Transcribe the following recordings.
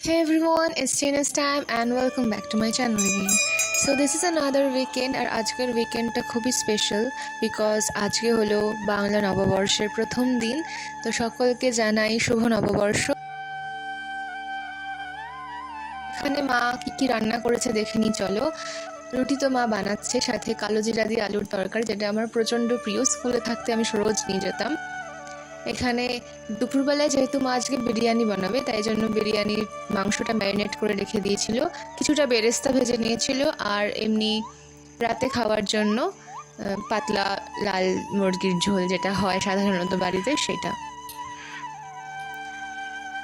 Hey everyone, it's Tina's time and welcome back to my channel again. So this is another weekend আর আজকের উইকেন্ডটা খুবই special because আজকে হলো বাংলা নববর্ষের প্রথম দিন। তো সকলকে জানাই শুভ নববর্ষ। এখানে মা কি কি রান্না করেছে দেখে নি চলো। রুটি তো মা বানাচ্ছে সাথে কালো জিরা দিয়ে আলুর তরকারি যেটা আমার প্রচণ্ড প্রিয়। স্কুলে থাকতে আমি রোজ নিয়ে যেতাম। এখানে দুপুরবেলায় যেহেতু মা আজকে বিরিয়ানি বানাবে, তাই জন্য বিরিয়ানির মাংসটা ম্যারিনেট করে রেখে দিয়েছিল। কিছুটা বেরেস্তা ভেজে নিয়েছিল আর এমনি রাতে খাওয়ার জন্য পাতলা লাল মুরগির ঝোল যেটা হয় সাধারণত বাড়িতে সেটা।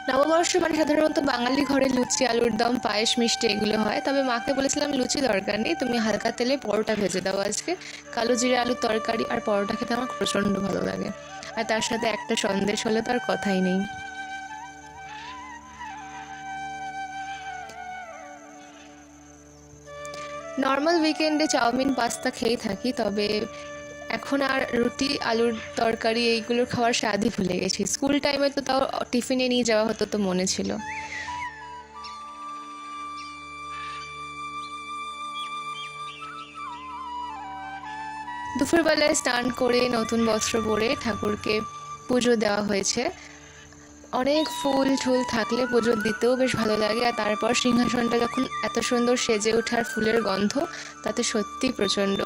নববর্ষ মানে সাধারণত বাঙালি ঘরে লুচি, আলুর দম, পায়েস, মিষ্টি এগুলো হয়। তবে মাকে বলেছিলাম, লুচি দরকার নেই, তুমি হালকা তেলে পরোটা ভেজে দাও আজকে। কালো জিরে, আলুর তরকারি আর পরোটা খেতে আমার প্রচণ্ড ভালো লাগে। আর তার সাথে একটা সন্দেশ হলে তো আর কথাই নেই। নর্মাল উইকেন্ডে চাউমিন, পাস্তা খেয়ে থাকি, তবে এখন আর রুটি, আলুর তরকারি, এইগুলোর খাওয়ার স্বাদই ভুলে গেছি। স্কুল টাইমে তো তাও টিফিনে নিয়ে যাওয়া হতো তো মনে ছিল। দুপুরবেলায় স্নান করে নতুন বস্ত্র পরে ঠাকুরকে পুজো দেওয়া হয়েছে। অনেক ফুল ঠুল থাকলে পুজো দিতেও বেশ ভালো লাগে, আর তারপর সিংহাসনটা যখন এত সুন্দর সেজে ওঠার ফুলের গন্ধ, তাতে সত্যি প্রচণ্ড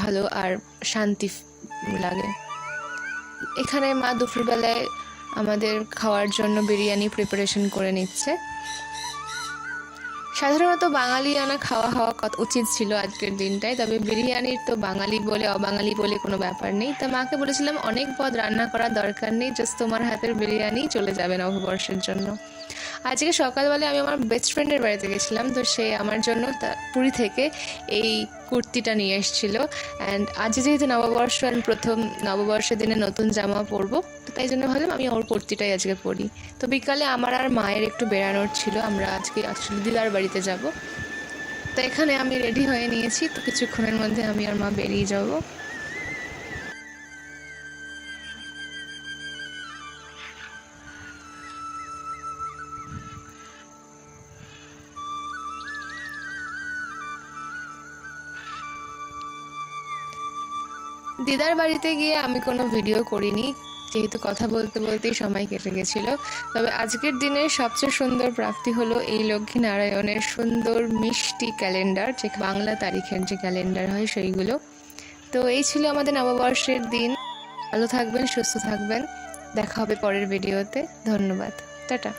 ভালো আর শান্তি লাগে। এখানে মা দুপুরবেলায় আমাদের খাওয়ার জন্য বিরিয়ানি প্রিপারেশন করে নিচ্ছে। সাধারণত বাঙালি আনা খাওয়া হওয়া উচিত ছিল আজকের দিনটায়, তবে বিরিয়ানির তো বাঙালি বলে, অবাঙালি বলে কোনো ব্যাপার নেই। তা মাকে বলেছিলাম, অনেক পদ রান্না করার দরকার নেই, জাস্ট তোমার হাতের বিরিয়ানি চলে যাবে নববর্ষের জন্য। আজকে সকালবেলায় আমি আমার বেস্ট ফ্রেন্ডের বাড়িতে গেছিলাম, তো সে আমার জন্য পুরী থেকে এই কুর্তিটা নিয়ে এসেছিল। অ্যান্ড আজ যেহেতু নববর্ষ and প্রথম নববর্ষের দিনে নতুন জামা পরবো, তো তাই জন্য ভাবলাম আমি ওর কুর্তিটাই আজকে পরি। তো বিকালে আমার আর মায়ের একটু বেড়ানোর ছিল, আমরা আজকে আসলে দিদার বাড়িতে যাব। তো এখানে আমি রেডি হয়ে নিয়েছি, তো কিছুক্ষণের মধ্যে আমি আর মা বেরিয়ে যাব। দিদার বাড়িতে গিয়ে আমি কোনো ভিডিও করিনি, যেহেতু কথা বলতে বলতেই সময় কেটে গেছিল। তবে আজকের দিনের সবচেয়ে সুন্দর প্রাপ্তি হলো এই লক্ষ্মী নারায়ণের সুন্দর মিষ্টি ক্যালেন্ডার, যে বাংলা তারিখের যে ক্যালেন্ডার হয় সেইগুলো। তো এই ছিল আমাদের নববর্ষের দিন। ভালো থাকবেন, সুস্থ থাকবেন। দেখা হবে পরের ভিডিওতে। ধন্যবাদ। টাটা।